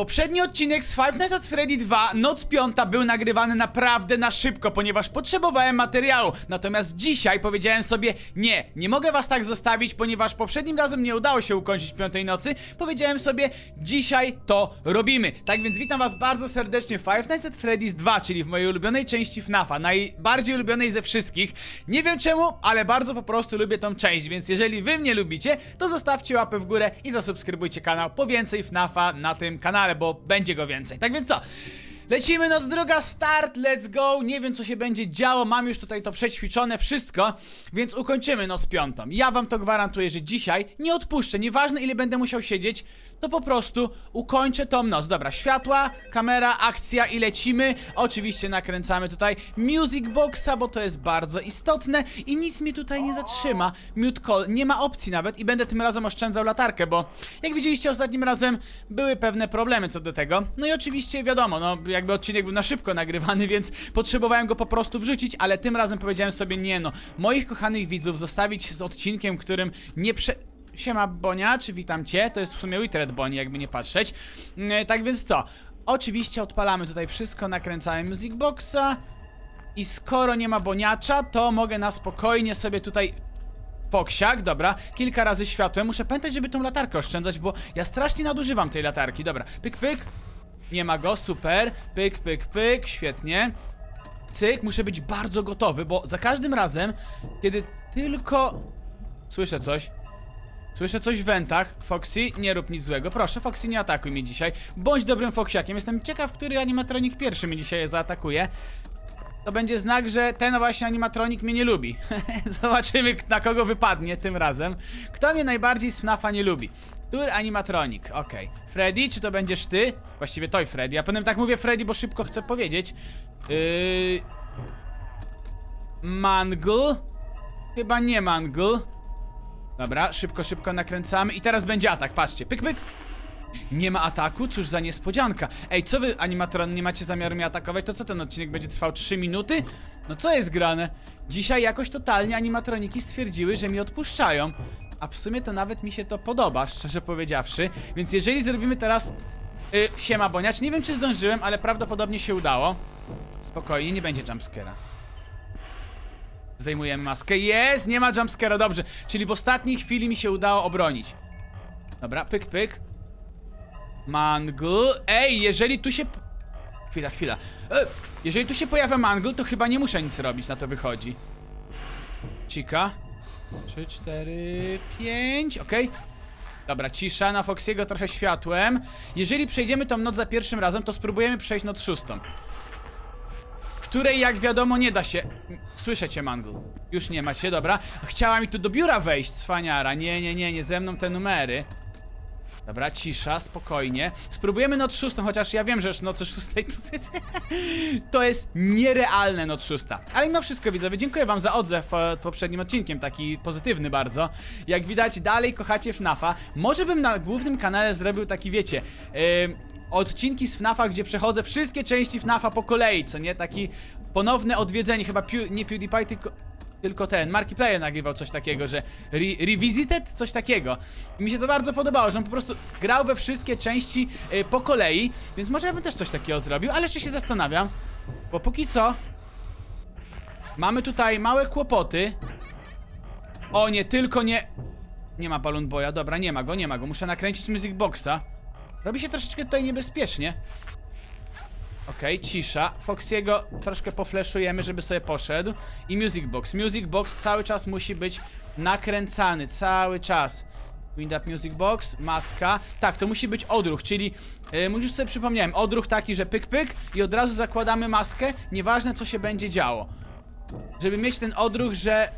Poprzedni odcinek z Five Nights at Freddy 2, Noc Piąta, był nagrywany naprawdę na szybko, ponieważ potrzebowałem materiału. Natomiast dzisiaj powiedziałem sobie, nie, nie mogę was tak zostawić, ponieważ poprzednim razem nie udało się ukończyć Piątej Nocy. Powiedziałem sobie, dzisiaj to robimy. Tak więc witam was bardzo serdecznie w Five Nights at Freddy's 2, czyli w mojej ulubionej części FNAFa, najbardziej ulubionej ze wszystkich. Nie wiem czemu, ale bardzo po prostu lubię tą część, więc jeżeli wy mnie lubicie, to zostawcie łapę w górę i zasubskrybujcie kanał po więcej FNAFa na tym kanale, bo będzie go więcej. Tak więc co? Lecimy, noc druga, start, let's go. Nie wiem, co się będzie działo, mam już tutaj to przećwiczone, wszystko, więc ukończymy noc piątą. Ja wam to gwarantuję, że dzisiaj nie odpuszczę, nieważne ile będę musiał siedzieć, to po prostu ukończę tą noc. Dobra, światła, kamera, akcja i lecimy. Oczywiście nakręcamy tutaj music boxa, bo to jest bardzo istotne i nic mnie tutaj nie zatrzyma. Mute call, nie ma opcji nawet i będę tym razem oszczędzał latarkę, bo jak widzieliście ostatnim razem były pewne problemy co do tego. No i oczywiście wiadomo, no jakby odcinek był na szybko nagrywany, więc potrzebowałem go po prostu wrzucić, ale tym razem powiedziałem sobie nie no, moich kochanych widzów zostawić z odcinkiem, którym nie prze... Siema Bonia, czy witam cię? To jest w sumie Witred Boni, jakby nie patrzeć. Mm, tak więc co? Oczywiście odpalamy tutaj wszystko, nakręcamy Music Boxa. I skoro nie ma Boniacza, to mogę na spokojnie sobie tutaj Foksiak, dobra, kilka razy światłem. Muszę pamiętać, żeby tą latarkę oszczędzać, bo ja strasznie nadużywam tej latarki. Dobra, pyk, pyk. Nie ma go, super. Pyk, pyk, pyk, świetnie. Cyk, muszę być bardzo gotowy, bo za każdym razem, kiedy tylko... Słyszę coś. Słyszę coś w wentach. Foxy, nie rób nic złego. Proszę, Foxy, nie atakuj mnie dzisiaj. Bądź dobrym Foxiakiem. Jestem ciekaw, który animatronik pierwszy mnie dzisiaj zaatakuje. To będzie znak, że ten właśnie animatronik mnie nie lubi. Zobaczymy, na kogo wypadnie tym razem. Kto mnie najbardziej z FNAFa nie lubi? Który animatronik? Okej. Freddy, czy to będziesz ty? Właściwie toj Freddy. Ja potem tak mówię Freddy, bo szybko chcę powiedzieć. Yy... Mangle? Chyba nie Mangle. Dobra, szybko, szybko nakręcamy i teraz będzie atak, patrzcie, pyk, pyk. Nie ma ataku? Cóż za niespodzianka. Ej, co wy, animatron, nie macie zamiaru mnie atakować? To co, ten odcinek będzie trwał 3 minuty? No co jest grane? Dzisiaj jakoś totalnie animatroniki stwierdziły, że mi odpuszczają. A w sumie to nawet mi się to podoba, szczerze powiedziawszy. Więc jeżeli zrobimy teraz... Yy, siema Boniacz, nie wiem czy zdążyłem, ale prawdopodobnie się udało. Spokojnie, nie będzie jumpscare'a. Zdejmujemy maskę. Jest! Nie ma jumpscare'a, dobrze. Czyli w ostatniej chwili mi się udało obronić. Dobra, pyk, pyk. Mangle. Ej, jeżeli tu się... Chwila, chwila. E, jeżeli tu się pojawia mangle, to chyba nie muszę nic robić, na to wychodzi. Cika. 3, 4, 5, okej. Dobra, cisza, na Foxiego trochę światłem. Jeżeli przejdziemy tą noc za pierwszym razem, to spróbujemy przejść noc szóstą. Której, jak wiadomo, nie da się... Słyszę cię, Mangle. Już nie macie, dobra. Chciała mi tu do biura wejść, cwaniara. Nie, nie, nie, nie ze mną te numery. Dobra, cisza, spokojnie. Spróbujemy noc szóstą, chociaż ja wiem, że już noc szóstej to, to jest nierealne noc szósta. Ale mimo wszystko widzowie, dziękuję wam za odzew pod poprzednim odcinkiem, taki pozytywny bardzo. Jak widać, dalej kochacie FNAFa. Może bym na głównym kanale zrobił taki, wiecie, yy, odcinki z FNAFa, gdzie przechodzę wszystkie części FNAFa po kolei, co nie? Taki ponowne odwiedzenie, chyba Pew nie PewDiePie, tylko... Tylko ten, Markiplier nagrywał coś takiego, że re Revisited? Coś takiego. I mi się to bardzo podobało, że on po prostu grał we wszystkie części y, po kolei, więc może ja bym też coś takiego zrobił, ale jeszcze się zastanawiam, bo póki co mamy tutaj małe kłopoty. O nie, tylko nie... Nie ma Balloon Boya, dobra, nie ma go, nie ma go, muszę nakręcić Music Boxa. Robi się troszeczkę tutaj niebezpiecznie. Okej, cisza. Foxiego troszkę pofleszujemy, żeby sobie poszedł. I Music Box. Music Box cały czas musi być nakręcany, cały czas. Wind up Music Box, maska. Tak, to musi być odruch, czyli yy, już sobie przypomniałem, odruch taki, że pyk pyk i od razu zakładamy maskę, nieważne co się będzie działo. Żeby mieć ten odruch, że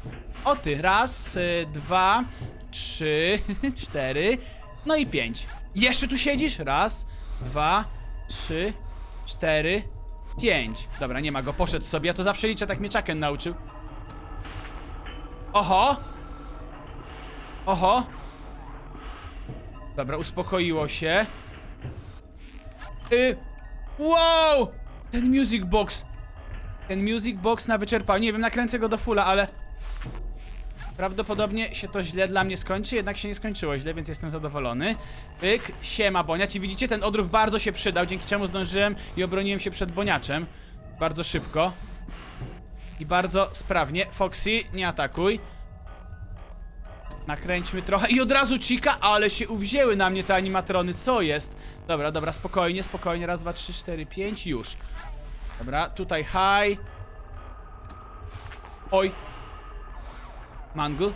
o ty, raz, y, dwa, trzy, cztery, no i pięć. Jeszcze tu siedzisz? Raz, dwa, trzy, cztery, pięć. Dobra, nie ma go, poszedł sobie. Ja to zawsze liczę, tak mnie Chucken nauczył. Oho! Oho! Dobra, uspokoiło się. Y... Wow! Ten music box. Ten music box na wyczerpał. Nie wiem, nakręcę go do fulla, ale... Prawdopodobnie się to źle dla mnie skończy, jednak się nie skończyło źle, więc jestem zadowolony. Pyk, siema Boniacz i widzicie, ten odruch bardzo się przydał, dzięki czemu zdążyłem i obroniłem się przed Boniaczem. Bardzo szybko. I bardzo sprawnie. Foxy, nie atakuj. Nakręćmy trochę i od razu Chica, ale się uwzięły na mnie te animatrony, co jest? Dobra, dobra, spokojnie, spokojnie, raz, dwa, trzy, cztery, pięć, już. Dobra, tutaj high. Oj. Mangle.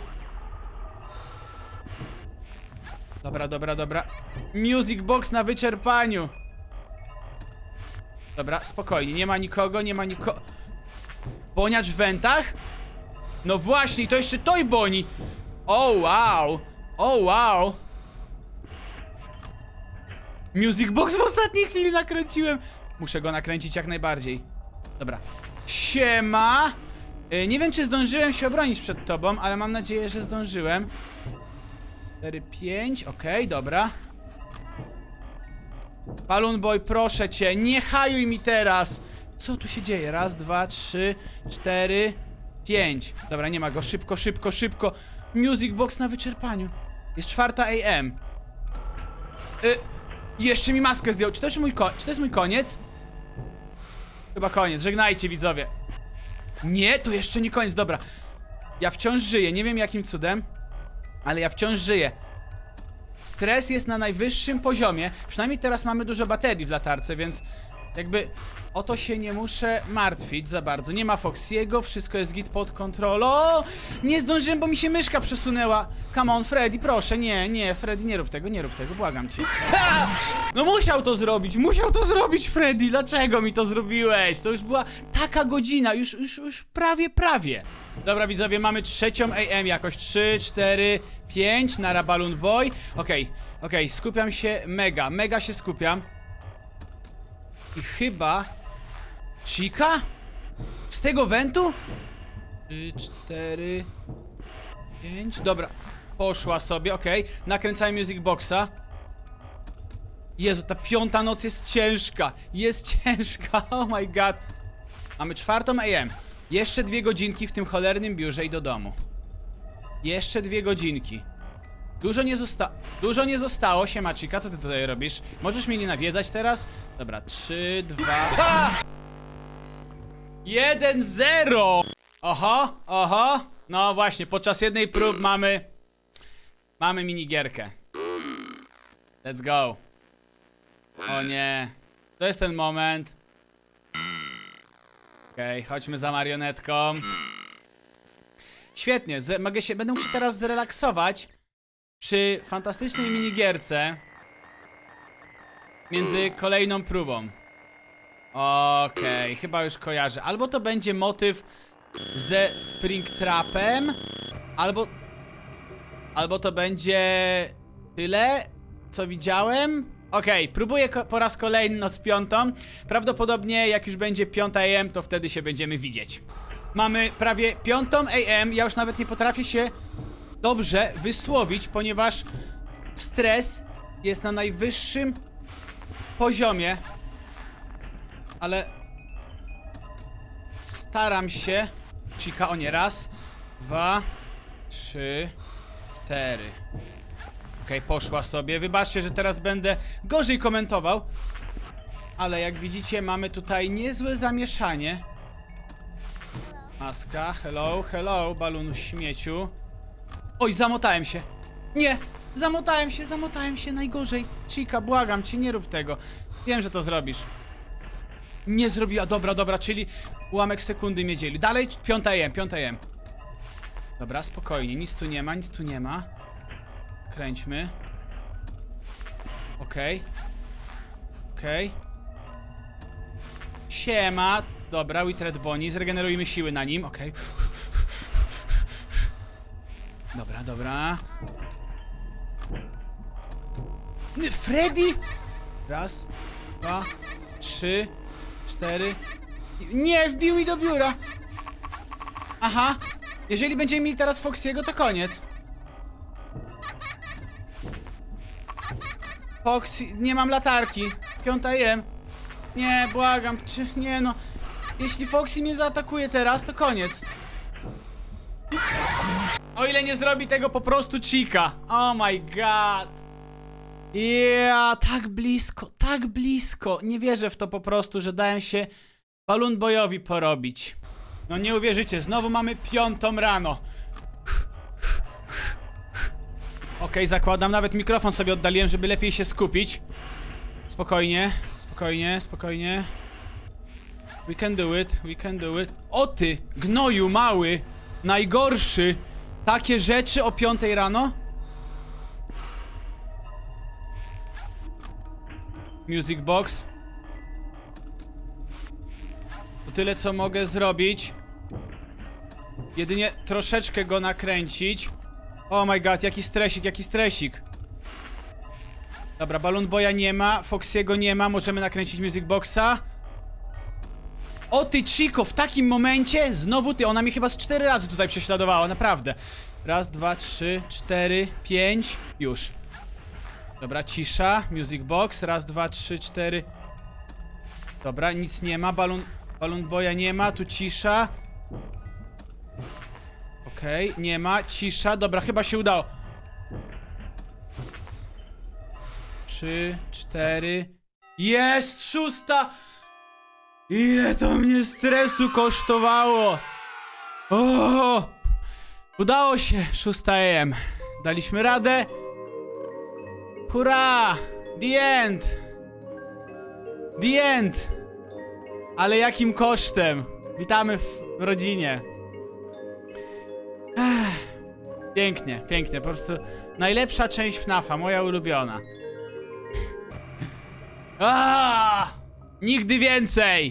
Dobra, dobra, dobra. Music box na wyczerpaniu. Dobra, spokojnie, nie ma nikogo, nie ma nikogo. Boniacz w wentach? No właśnie, to jeszcze Toy Boni. O wow! O wow! Music box w ostatniej chwili nakręciłem. Muszę go nakręcić jak najbardziej. Dobra. Siema! Y, nie wiem, czy zdążyłem się obronić przed tobą, ale mam nadzieję, że zdążyłem. 4, 5, okej, dobra. Balloon Boy, proszę cię, nie hajuj mi teraz! Co tu się dzieje? Raz, dwa, trzy, cztery, pięć. Dobra, nie ma go. Szybko, szybko, szybko. Music box na wyczerpaniu. Jest czwarta AM. Y, jeszcze mi maskę zdjął. Czy to, jest mój czy to jest mój koniec? Chyba koniec. Żegnajcie, widzowie. Nie, to jeszcze nie koniec. Dobra. Ja wciąż żyję. Nie wiem jakim cudem, ale ja wciąż żyję. Stres jest na najwyższym poziomie. Przynajmniej teraz mamy dużo baterii w latarce, więc jakby o to się nie muszę martwić za bardzo. Nie ma Foxiego, wszystko jest git pod kontrolą. Nie zdążyłem, bo mi się myszka przesunęła. Come on, Freddy, proszę, nie, nie, Freddy, nie rób tego, nie rób tego, błagam cię. Ha! No musiał to zrobić, musiał to zrobić, Freddy, dlaczego mi to zrobiłeś? To już była taka godzina, już, już, już prawie, prawie. Dobra, widzowie, mamy trzecią AM jakoś. 3, 4, 5 na Balloon Boy. Okej, okej, skupiam się mega, mega się skupiam. I chyba... Chica? Z tego wentu? 3, 4, 5. Dobra. Poszła sobie, okej. Nakręcałem Music Boxa. Jezu, ta piąta noc jest ciężka. Jest ciężka, oh my god. Mamy czwartą AM. Jeszcze dwie godzinki w tym cholernym biurze i do domu. Jeszcze dwie godzinki. Dużo nie zosta... Dużo nie zostało, siema Chica, co ty tutaj robisz? Możesz mnie nie nawiedzać teraz? Dobra, trzy, dwa... Ha! Jeden, zero! Oho, oho. No właśnie, podczas jednej prób mamy... Mamy minigierkę. Let's go. O nie. To jest ten moment. Okej, chodźmy za marionetką. Świetnie, mogę się, będę mógł się teraz zrelaksować przy fantastycznej minigierce między kolejną próbą. Okej, chyba już kojarzę. Albo to będzie motyw ze Springtrapem, albo... Albo to będzie tyle, co widziałem. Okej, próbuję ko- po raz kolejny noc piątą. Prawdopodobnie jak już będzie piąta AM, to wtedy się będziemy widzieć. Mamy prawie piątą AM, ja już nawet nie potrafię się dobrze wysłowić, ponieważ stres jest na najwyższym poziomie. Ale staram się. Chica, o nie, raz, dwa, trzy, cztery. Okej, poszła sobie. Wybaczcie, że teraz będę gorzej komentował. Ale jak widzicie, mamy tutaj niezłe zamieszanie. Maska, hello, hello, balonu śmieciu. Oj, zamotałem się. Nie, zamotałem się, zamotałem się, najgorzej. Chica, błagam cię, nie rób tego. Wiem, że to zrobisz. Nie zrobiła, dobra, dobra, czyli ułamek sekundy mnie dzieli. Dalej, piąta jem, piąta jem. Dobra, spokojnie, nic tu nie ma, nic tu nie ma. Kręćmy. Okej. Okej. Siema. Dobra, Witred Bonnie. Zregenerujmy siły na nim. Okej. Dobra, dobra. Freddy! Raz, dwa, trzy, cztery. Nie, wbił mi do biura. Aha. Jeżeli będziemy mieli teraz Foxiego, to koniec. Foxy, nie mam latarki. Piąta jem. Nie, błagam, czy, nie no. Jeśli Foxy mnie zaatakuje teraz, to koniec. O ile nie zrobi tego po prostu Chica. Oh my god. Yeah, tak blisko, tak blisko. Nie wierzę w to po prostu, że dałem się Balloon Boyowi porobić. No nie uwierzycie, znowu mamy piątą rano. Okej, zakładam, nawet mikrofon sobie oddaliłem, żeby lepiej się skupić. Spokojnie, spokojnie, spokojnie. We can do it, we can do it. O ty, gnoju mały, najgorszy. Takie rzeczy o piątej rano? Music box. To tyle, co mogę zrobić. Jedynie troszeczkę go nakręcić. Oh my god, jaki stresik, jaki stresik. Dobra, Balloon Boya nie ma, Foxiego nie ma, możemy nakręcić Music Boxa. O ty Chico, w takim momencie znowu ty, ona mnie chyba z cztery razy tutaj prześladowała, naprawdę. Raz, dwa, trzy, cztery, pięć, już. Dobra, cisza, Music Box, raz, dwa, trzy, cztery. Dobra, nic nie ma, Balloon, Balloon Boya nie ma, tu cisza. Okej, nie ma, cisza, dobra, chyba się udało. Trzy, cztery. Jest szósta! Ile to mnie stresu kosztowało! O! Udało się! 6 AM. Daliśmy radę. Hurra! The end! The end! Ale jakim kosztem? Witamy w rodzinie. Ech. Pięknie, pięknie. Po prostu najlepsza część FNAFa, moja ulubiona. Ah! Nigdy więcej!